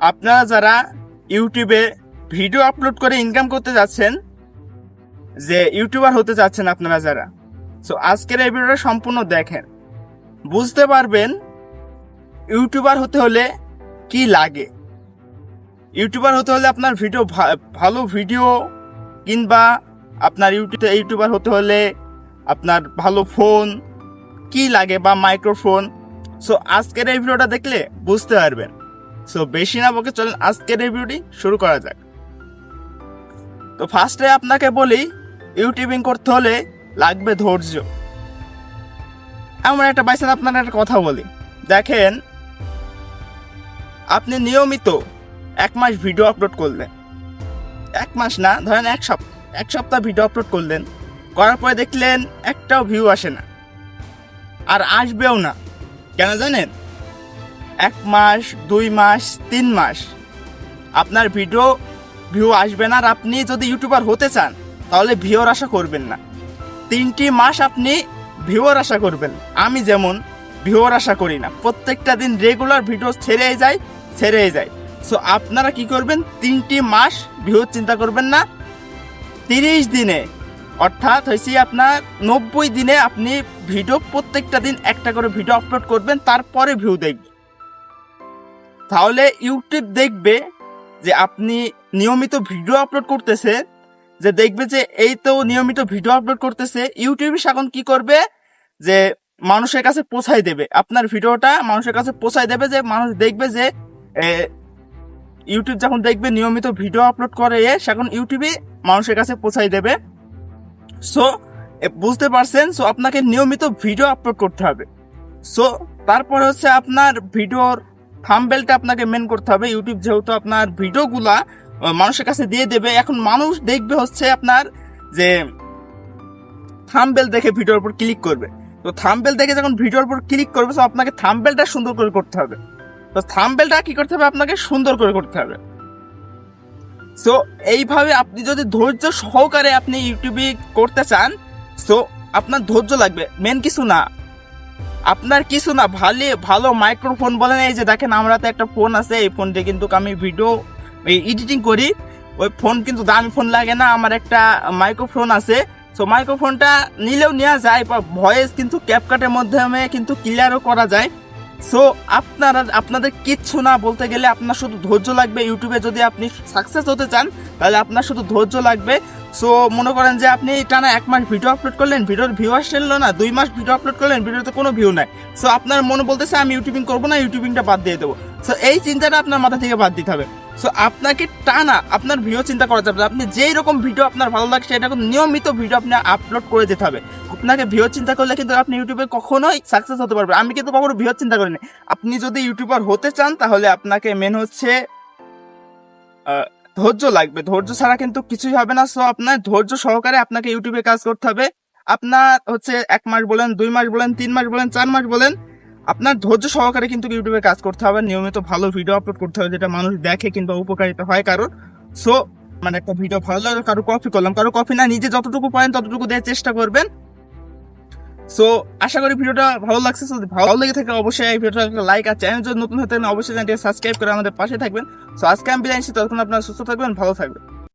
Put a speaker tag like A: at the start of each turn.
A: আপনারা যারা ইউটিউবে ভিডিও আপলোড করে ইনকাম করতে যাচ্ছেন, যে ইউটিউবার হতে যাচ্ছেন আপনারা যারা সো আজকের এই ভিডিওটা সম্পূর্ণ দেখেন। বুঝতে পারবেন ইউটিউবার হতে হলে কি লাগে। ইউটিউবার হতে হলে আপনার ভিডিও ভালো ভিডিও কিংবা আপনার ইউটিউবে, ইউটিউবার হতে হলে আপনার ভালো ফোন কি লাগে বা মাইক্রোফোন সো আজকের এই ভিডিওটা দেখলে বুঝতে পারবেন। সো বেশি না বকে চলেন আজকের রিভিউটি শুরু করা যাক। তো ফার্স্টে আপনাকে বলি ইউটিউবিং করতে হলে লাগবে ধৈর্য। এমন একটা বাইসান আপনার একটা কথা বলি। দেখেন, আপনি নিয়মিত এক মাস ভিডিও আপলোড করলেন। এক মাস না, ধরেন এক সপ্তাহ এক সপ্তাহ ভিডিও আপলোড করলেন। করার পরে দেখলেন একটাও ভিউ আসে না। আর আসবেও না। কেন জানেন? এক মাস, দুই মাস, তিন মাস। আপনার ভিডিও ভিউ আসবে না আর আপনি যদি ইউটিউবার হতে চান, তাহলে ভিউর আশা করবেন না। তিনটি মাস আপনি ভিউর আশা করবেন। আমি যেমন ভিউর আশা করি না। প্রত্যেকটা দিন রেগুলার ভিডিও ছেড়ে যায় ছেড়ে যায় সো আপনারা কি করবেন? তিনটি মাস ভিউর চিন্তা করবেন না। তিরিশ দিনে, অর্থাৎ হয়েছে আপনার নব্বই দিনে আপনি ভিডিও প্রত্যেকটা দিন একটা করে ভিডিও আপলোড করবেন, তারপরে ভিউ দেখবেন। তাহলে ইউটিউব দেখবে যে আপনি নিয়মিত ভিডিও আপলোড করতেছে, যে দেখবে যে এই তো নিয়মিত ভিডিও আপলোড করতেছে ইউটিউব এখন কি করবে? যে মানুষের কাছে পৌঁছাই দেবে। আপনার ভিডিওটা মানুষের কাছে পৌঁছাই দেবে যে মানুষ দেখবে যে ইউটিউব যখন দেখবে নিয়মিত ভিডিও আপলোড করে সেখন ইউটিউবে মানুষের কাছে পৌঁছাই দেবে। সো বুঝতে পারছেন? সো আপনাকে নিয়মিত ভিডিও আপলোড করতে হবে। সো তারপরে হচ্ছে আপনার ভিডিওর থাম্বেলটা আপনাকে মেন করতে হবে। ইউটিউব যেহেতু আপনার ভিডিওগুলা মানুষের কাছে দিয়ে দেবে, এখন মানুষ দেখবে হচ্ছে আপনার যে থামবেল দেখে ভিডিওর উপর ক্লিক করবে। তো থামবেল দেখে যখন ভিডিওর উপর ক্লিক করবে তো আপনাকে থামবেলটা সুন্দর করে করতে হবে। তো থামবেলটা কি করতে হবে? আপনাকে সুন্দর করে করতে হবে। সো এইভাবে আপনি যদি ধৈর্য সহকারে আপনি ইউটিউবে করতে চান সো আপনার ধৈর্য লাগবে। মেন কিছু না। আপনার কিছু না, ভালো ভালো মাইক্রোফোন বলেন, এই যে দেখেন আমার হাতে একটা ফোন আছে, এই ফোনটা কিন্তু আমি ভিডিও এডিটিং করি। ওই ফোন কিন্তু দামি ফোন লাগে না, আমার একটা মাইক্রোফোন আছে। সো মাইক্রোফোনটা নিলেও নেওয়া যায় বা ভয়েস কিন্তু ক্যাপকাটের মাধ্যমে কিন্তু ক্লিয়ারও করা যায়। সো আপনারা, আপনাদের কিচ্ছু না বলতে গেলে আপনার শুধু ধৈর্য লাগবে ইউটিউবে যদি আপনি সাকসেস হতে চান, তাহলে আপনার শুধু ধৈর্য লাগবে। সো মনে করেন যে আপনি টানা এক মাস ভিডিও আপলোড করলেন ভিডিওর ভিউ আসছিল না, দুই মাস ভিডিও আপলোড করলেন ভিডিওতে কোনো ভিউ নাই। সো আপনার মনে বলতেছে, আমি ইউটিউবিং করব না ইউটিউবিংটা বাদ দিয়ে দেবো। সো এই চিন্তাটা আপনার মাথা থেকে বাদ দিতে হবে। সো আপনাকে টানা আপনার ভিডিও চিন্তা করা যাবে আপনি যেই রকম ভিডিও আপনার ভালো লাগছে এরকম নিয়মিত ভিডিও আপনি আপলোড করে যেতে হবে। আপনাকে ভিউ চিন্তা করলে কিন্তু আপনি ইউটিউবে কখনোই সাকসেস হতে পারবেন আমি কিন্তু কখনো ভিউ চিন্তা করিনি। আপনি যদি ইউটিউবার হতে চান, তাহলে আপনাকে মেন হচ্ছে ধৈর্য লাগবে। ধৈর্য ছাড়া কিন্তু কিছুই হবে না। সো আপনার ধৈর্য সহকারে আপনাকে ইউটিউবে কাজ করতে হবে। আপনার হচ্ছে এক মাস বলেন, দুই মাস বলেন, তিন মাস বলেন, চার মাস বলেন আপনার ধৈর্য সহকারে কিন্তু ইউটিউবে কাজ করতে হবে। নিয়মিত ভালো ভিডিও আপলোড করতে হবে, যেটা মানুষ দেখে কিংবা উপকারিতা হয় কারোর। সো মানে একটা ভিডিও ভালো লাগল কারও কপি করলাম। কারও কপি না, নিজে যতটুকু পারেন ততটুকু দেওয়ার চেষ্টা করবেন। সো আশা করি ভিডিওটা ভালো লাগছে। যদি ভালো লেগে থাকে অবশ্যই এই ভিডিওটা লাইক আর চ্যানেল যদি নতুন হতে অবশ্যই চ্যানেলটি সাবস্ক্রাইব করে আমাদের পাশে থাকবেন। সো আজকে আমি বিদায় নিচ্ছি। ততক্ষণ আপনারা সুস্থ থাকবেন, ভালো থাকবেন।